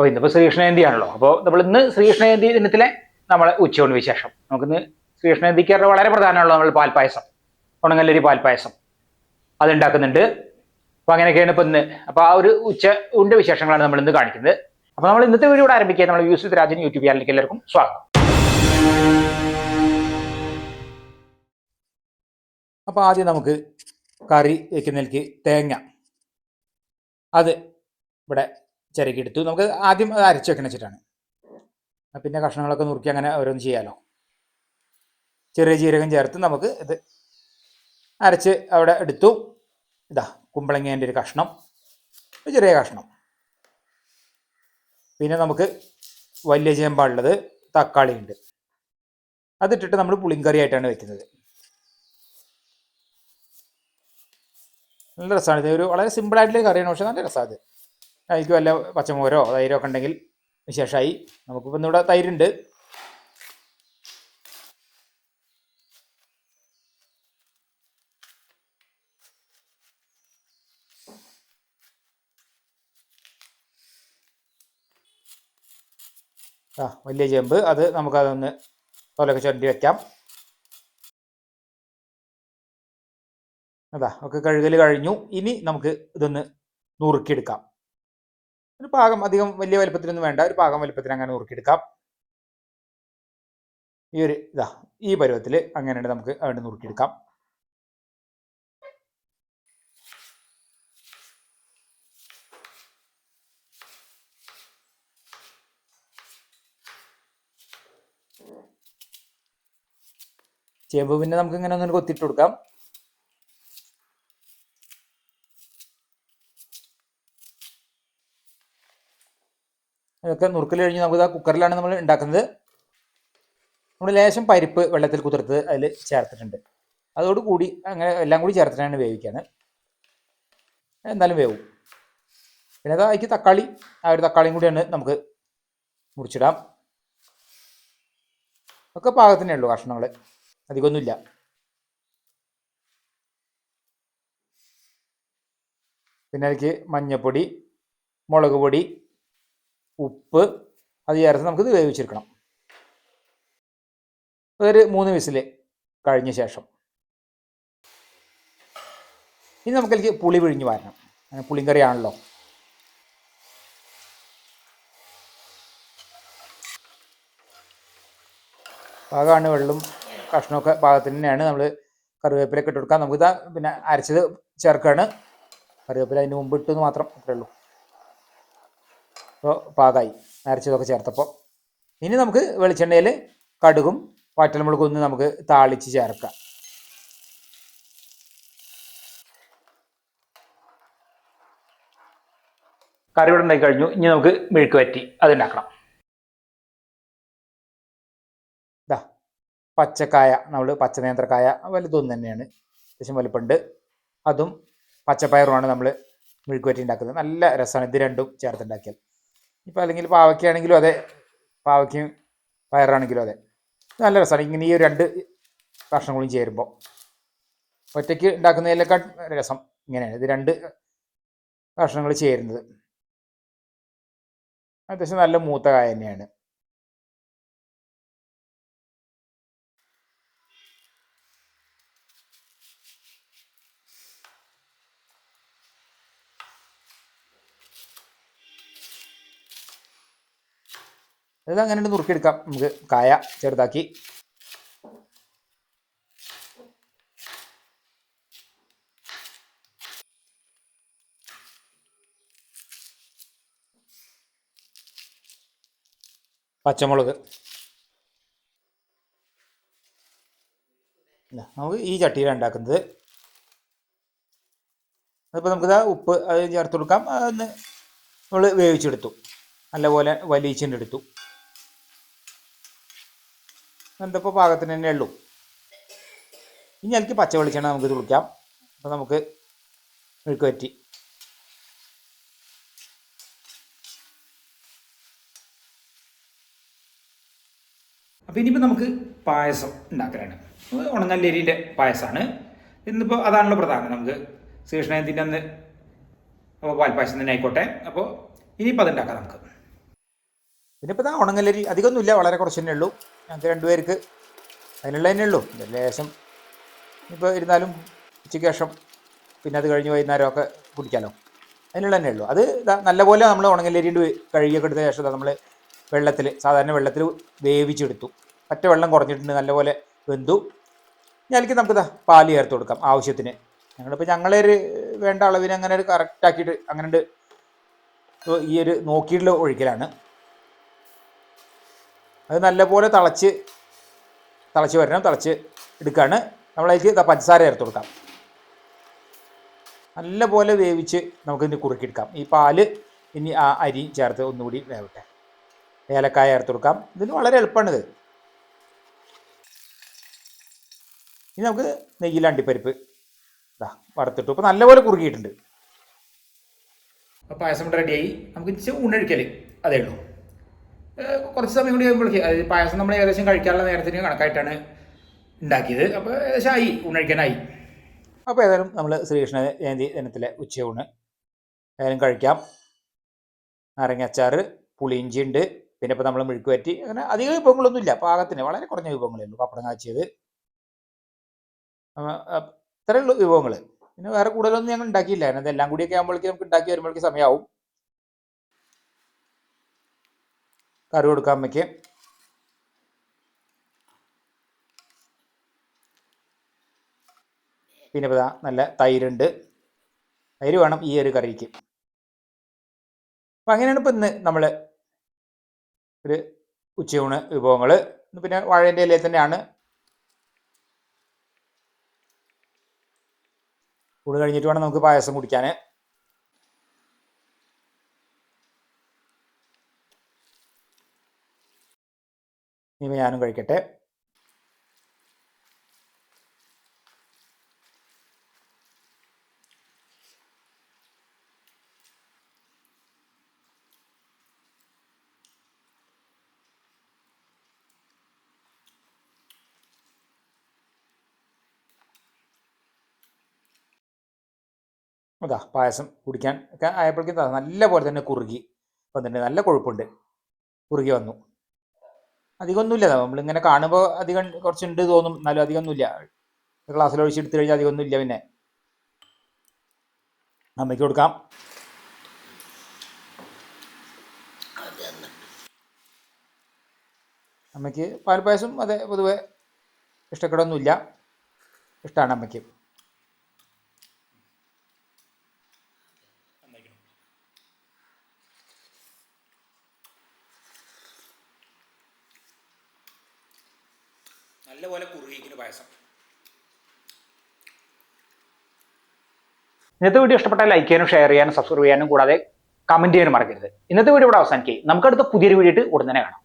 അപ്പോൾ ഇന്നിപ്പോൾ ശ്രീകൃഷ്ണജയന്തിയാണല്ലോ. അപ്പോൾ നമ്മൾ ഇന്ന് ശ്രീകൃഷ്ണജയന്തി ദിനത്തിലെ നമ്മളെ ഉച്ചയൂണ് വിശേഷം. നമുക്കിന്ന് ശ്രീകൃഷ്ണജയന്തിക്ക് വളരെ പ്രധാനമാണല്ലോ നമ്മൾ പാൽപ്പായസം. ഉണങ്ങല്ലരി പാൽപ്പായസം. അതുണ്ടാക്കുന്നുണ്ട്. അപ്പോൾ അങ്ങനെയൊക്കെയാണ് ഇപ്പോൾ ഇന്ന്. അപ്പോൾ ആ ഒരു ഉച്ച ഉണ്ട് വിശേഷങ്ങളാണ് നമ്മൾ ഇന്ന് കാണിക്കുന്നത്. അപ്പോൾ നമ്മൾ ഇന്നത്തെ വീഡിയോ ഇവിടെ ആരംഭിക്കുക. നമ്മൾ യൂസുഫ് രാജൻ യൂട്യൂബ് ചാനലിലേക്ക് എല്ലാവർക്കും സ്വാഗതം. അപ്പോൾ ആദ്യം നമുക്ക് കറി വെക്കുന്നതിലേക്ക് തേങ്ങ. അത് ഇവിടെ ചിരകിയെടുത്തു നമുക്ക് ആദ്യം അത് അരച്ച് വെക്കണം വെച്ചിട്ടാണ് പിന്നെ കഷ്ണങ്ങളൊക്കെ നുറുക്കി അങ്ങനെ ഓരോന്ന് ചെയ്യാമല്ലോ ചെറിയ ജീരകം ചേർത്ത് നമുക്ക് ഇത് അരച്ച് അവിടെ എടുത്തു. ഇതാ കുമ്പളങ്ങേന്റെ ഒരു കഷ്ണം. ഒരു ചെറിയ കഷ്ണം. പിന്നെ നമുക്ക് വലിയ ചേമ്പാളുള്ളത് തക്കാളി ഉണ്ട് അതിട്ടിട്ട് നമ്മൾ പുളിങ്കറി ആയിട്ടാണ് വെക്കുന്നത്. നല്ല രസമാണ്. ഇത് ഒരു വളരെ സിമ്പിളായിട്ടുള്ള കറിയാണ് പക്ഷെ നല്ല രസമാണ് അതിലേക്ക് വല്ല പച്ചമോരോ തൈരോ ഒക്കെ ഉണ്ടെങ്കിൽ വിശേഷമായി നമുക്കിപ്പോൾ ഇന്നിവിടെ തൈരുണ്ട്. ആ വലിയ ചേമ്പ്. അത് നമുക്കതൊന്ന് തോലൊക്കെ ചുരണ്ടി വെക്കാം. അതാ ഒക്കെ കഴുകൽ കഴിഞ്ഞു. ഇനി നമുക്ക് ഇതൊന്ന് നുറുക്കിയെടുക്കാം. ഒരു പാകം അധികം വലിയ വലുപ്പത്തിലൊന്നും വേണ്ട. ഒരു പാകം വലുപ്പത്തിൽ അങ്ങനെ നുറുക്കിയെടുക്കാം. ഈ ഒരു ഇതാ ഈ പരുവത്തിൽ അങ്ങനെ നമുക്ക് അവിടെ നുറുക്കിയെടുക്കാം. ചേമ്പ് പിന്നെ നമുക്ക് ഇങ്ങനെ ഒന്നും കൊത്തിട്ട് കൊടുക്കാം. ഇതൊക്കെ നുറുക്കൽ കഴിഞ്ഞ് നമുക്ക് ആ കുക്കറിലാണ് നമ്മൾ ഉണ്ടാക്കുന്നത് നമ്മൾ ലേശം പരിപ്പ് വെള്ളത്തിൽ കുതിർത്ത് അതിൽ ചേർത്തിട്ടുണ്ട്. അതോട് കൂടി അങ്ങനെ എല്ലാം കൂടി ചേർത്തിട്ടാണ് വേവിക്കുന്നത് എന്തായാലും വേവും. പിന്നെ അത് അതിക്ക് തക്കാളി ആ ഒരു തക്കാളിയും കൂടിയാണ് നമുക്ക് മുറിച്ചിടാം. ഒക്കെ പാകത്തിനേ ഉള്ളൂ കഷ്ണങ്ങൾ അധികമൊന്നുമില്ല പിന്നെ അതിക്ക് മഞ്ഞൾപ്പൊടി മുളക് പൊടി ഉപ്പ് അത് ചേർത്ത് നമുക്കിത് വേവിച്ചെടുക്കണം. ഒരു മൂന്ന് വിസിൽ കഴിഞ്ഞ ശേഷം. ഇനി നമുക്കതിലേക്ക് പുളി പിഴിഞ്ഞ് വരണം. പുളിങ്കറിയാണല്ലോ പാകമാണ് വെള്ളം കഷ്ണമൊക്കെ പാകത്തിന് തന്നെയാണ് നമ്മൾ കറിവേപ്പിലൊക്കെ ഇട്ട് കൊടുക്കാം നമുക്കിതാ പിന്നെ അരച്ചത് ചേർക്കുകയാണ് കറിവേപ്പില അതിന് മുമ്പ് ഇട്ടെന്ന് മാത്രം അത്രേ ഉള്ളൂ. അപ്പോൾ പാകമായി നരച്ചതൊക്കെ ചേർത്തപ്പോൾ. ഇനി നമുക്ക് വെളിച്ചെണ്ണയിൽ കടുകും വറ്റൽമുളകും ഒന്ന് നമുക്ക് താളിച്ച് ചേർക്കാം. കറി ഇവിടെ ഉണ്ടാക്കി കഴിഞ്ഞു. ഇനി നമുക്ക് മെഴുക്ക് വറ്റി അതുണ്ടാക്കണം ഇതാ പച്ചക്കായ നമ്മൾ പച്ച നേന്ത്രക്കായ വലുതൊന്നും തന്നെയാണ്. അത്യാവശ്യം വലുപ്പമുണ്ട്. അതും പച്ചപ്പയറുമാണ് നമ്മൾ മെഴുക്ക് വറ്റി ഉണ്ടാക്കുന്നത്. നല്ല രസമാണ്. ഇത് രണ്ടും ചേർത്തുണ്ടാക്കിയാൽ ഇപ്പോൾ അല്ലെങ്കിൽ പാവയ്ക്കാണെങ്കിലും അതെ. പാവയ്ക്കും പയറാണെങ്കിലും അതെ. നല്ല രസമാണ് ഇങ്ങനെ ഈ രണ്ട് കഷ്ണങ്ങളും ചേരുമ്പോൾ ഒറ്റയ്ക്ക് ഉണ്ടാക്കുന്നതിലേക്കാൾ രസം ഇങ്ങനെയാണ്. ഇത് രണ്ട് കഷ്ണങ്ങൾ ചേരുന്നത്. അത്യാവശ്യം നല്ല മൂത്ത കായ തന്നെയാണ്. ഇത് അങ്ങനെ നുറുക്കിയെടുക്കാം. നമുക്ക് കായ ചെറുതാക്കി. പച്ചമുളക്. നമുക്ക് ഈ ചട്ടിയിലാണ് ഉണ്ടാക്കുന്നത്. അതിപ്പോൾ നമുക്കിതാ ഉപ്പ് അത് ചേർത്ത് കൊടുക്കാം. അതൊന്ന് നമ്മൾ വേവിച്ചെടുത്തു. നല്ലപോലെ വലിയിച്ചെടുത്തു എന്തപ്പോൾ പാകത്തിന് തന്നെ ഉള്ളൂ. ഇനി എനിക്ക് പച്ച വെളിച്ചെണ്ണ നമുക്ക് തുളിക്കാം അപ്പോൾ നമുക്ക് മെഴുക്ക് പറ്റി അപ്പോൾ ഇനിയിപ്പോൾ നമുക്ക് പായസം ഉണ്ടാക്കലാണ്. ഉണങ്ങല്ലേരിന്റെ പായസമാണ് ഇന്നിപ്പോൾ അതാണല്ലോ പ്രധാനം. നമുക്ക് ശ്രീകൃഷ്ണജയന്തിന്റെ അന്ന് അപ്പോൾ പാൽപ്പായസം തന്നെ ആയിക്കോട്ടെ. അപ്പോൾ ഇനിയിപ്പോൾ അതുണ്ടാക്കാം നമുക്ക്. പിന്നെ ഇപ്പോൾ ഉണങ്ങലരി. അധികമൊന്നുമില്ല വളരെ കുറച്ച് തന്നെ ഉള്ളൂ. ഞങ്ങൾക്ക് രണ്ടുപേർക്ക് അതിനുള്ള തന്നെ ഉള്ളൂ. ഇത് ലേശം ഇപ്പോൾ ഇരുന്നാലും ഉച്ചയ്ക്ക് ശേഷം പിന്നെ അത് കഴിഞ്ഞ് വൈകുന്നേരമൊക്കെ കുടിക്കാമല്ലോ അതിനുള്ള തന്നെ ഉള്ളൂ. അത് നല്ലപോലെ നമ്മൾ ഉണങ്ങലരിയിട്ട് കഴുകിയൊക്കെ എടുത്ത ശേഷം നമ്മൾ വെള്ളത്തിൽ സാധാരണ വെള്ളത്തിൽ വേവിച്ചെടുത്തു. പറ്റ വെള്ളം കുറഞ്ഞിട്ടുണ്ട് നല്ലപോലെ വെന്തു. ഞാനിക്ക് നമുക്ക് ദാ പാൽ ചേർത്ത് കൊടുക്കാം ആവശ്യത്തിന്. ഞങ്ങളിപ്പോൾ ഞങ്ങളൊരു വേണ്ട അളവിന് അങ്ങനെ ഒരു കറക്റ്റാക്കിയിട്ട് അങ്ങനെ ഈ ഒരു നോക്കിയിട്ടുള്ള ഒഴിക്കലാണ്. അത് നല്ലപോലെ തിളച്ച് തിളച്ച് വരണം തിളച്ച് എടുക്കുകയാണ് നമ്മളതിലേക്ക് പഞ്ചസാര ചേർത്ത് കൊടുക്കാം. നല്ലപോലെ വേവിച്ച് നമുക്കിതിന് കുറുക്കിയെടുക്കാം ഈ പാൽ ഇനി ആ അരി ചേർത്ത് ഒന്നുകൂടി വേവട്ടെ. ഏലക്കായ ചേർത്ത് കൊടുക്കാം. ഇതിന് വളരെ എളുപ്പമാണിത് ഇനി നമുക്ക് നെയ്യിൽ അണ്ടിപ്പരിപ്പ് ഇതാ വറുത്തിട്ടു. ഇപ്പോൾ നല്ലപോലെ കുറുക്കിയിട്ടുണ്ട്. അപ്പോൾ പായസം റെഡിയായി നമുക്ക് ഇച്ചിരി ഊണഴിക്കൽ അതേ ഉള്ളൂ. കുറച്ച് സമയം കൂടി കഴിയുമ്പോഴേക്ക് പായസം നമ്മൾ ഏകദേശം കഴിക്കാനുള്ള നേരത്തിന് കണക്കായിട്ടാണ് ഉണ്ടാക്കിയത്. അപ്പോൾ ഏകദേശം ആയി ഊണഴിക്കാനായി അപ്പോൾ ഏതായാലും നമ്മൾ ശ്രീകൃഷ്ണ ജയന്തി ദിനത്തിലെ ഉച്ചയൂണ്. ഏതായാലും കഴിക്കാം. നാരങ്ങ അച്ചാർ പുളിയിഞ്ചി ഉണ്ട്. പിന്നെ ഇപ്പോൾ നമ്മൾ മെഴുക്ക് പറ്റി അങ്ങനെ അധികം വിഭവങ്ങളൊന്നുമില്ല പാകത്തിന് വളരെ കുറഞ്ഞ വിഭവങ്ങളേ ഉള്ളൂ പപ്പടം കാച്ചിയത്. ഇത്രയുള്ള വിഭവങ്ങൾ പിന്നെ വേറെ കൂടുതലൊന്നും ഞങ്ങൾ ഉണ്ടാക്കിയില്ല. കാരണം ഇതെല്ലാം കൂടിയൊക്കെ ആകുമ്പോഴേക്കും നമുക്ക് ഉണ്ടാക്കി വരുമ്പോഴേക്കും സമയമാവും. കറി കൊടുക്കാൻ വയ്ക്കുക പിന്നെ ദാ നല്ല തൈരുണ്ട്. തൈര് വേണം ഈ ഒരു കറിക്ക്. അപ്പം അങ്ങനെയാണ് ഇപ്പം ഇന്ന് നമ്മൾ ഒരു ഉച്ചയൂണ് വിഭവങ്ങൾ പിന്നെ വാഴേന്റെ ഇലയിൽ തന്നെയാണ്. ഊണ് കഴിഞ്ഞിട്ട് വേണം നമുക്ക് പായസം കുടിക്കാൻ ഇനി ഞാനും കഴിക്കട്ടെ. അതാ പായസം കുടിക്കാൻ ഒക്കെ ആയപ്പോഴേക്കും നല്ല പോലെ തന്നെ കുറുകി. വന്നിട്ടുണ്ട് നല്ല കൊഴുപ്പുണ്ട്. കുറുകി വന്നു. അധികമൊന്നുമില്ല നമ്മളിങ്ങനെ കാണുമ്പോൾ അധികം കുറച്ചുണ്ട് തോന്നും എന്നാലും അധികമൊന്നുമില്ല ക്ലാസ്സിൽ ഒഴിച്ചെടുത്ത് കഴിഞ്ഞാൽ അധികമൊന്നുമില്ല പിന്നെ. അമ്മയ്ക്ക് കൊടുക്കാം. അമ്മയ്ക്ക് പാൽപ്പായസം അതെ പൊതുവെ ഇഷ്ടക്കേടൊന്നുമില്ല. ഇഷ്ടമാണ് അമ്മയ്ക്ക്. നല്ലപോലെ കുറുകിക്കുന്ന പായസം. ഇന്നത്തെ വീഡിയോ ഇഷ്ടപ്പെട്ടാൽ ലൈക്ക് ചെയ്യാനും ഷെയർ ചെയ്യാനും സബ്സ്ക്രൈബ് ചെയ്യാനും കൂടാതെ കമന്റ് ചെയ്യാനും മറക്കരുത്. ഇന്നത്തെ വീഡിയോ ഇവിടെ അവസാനിക്കുകയും. നമുക്കടുത്ത പുതിയൊരു വീഡിയോ ഉടൻ തന്നെ കാണാം.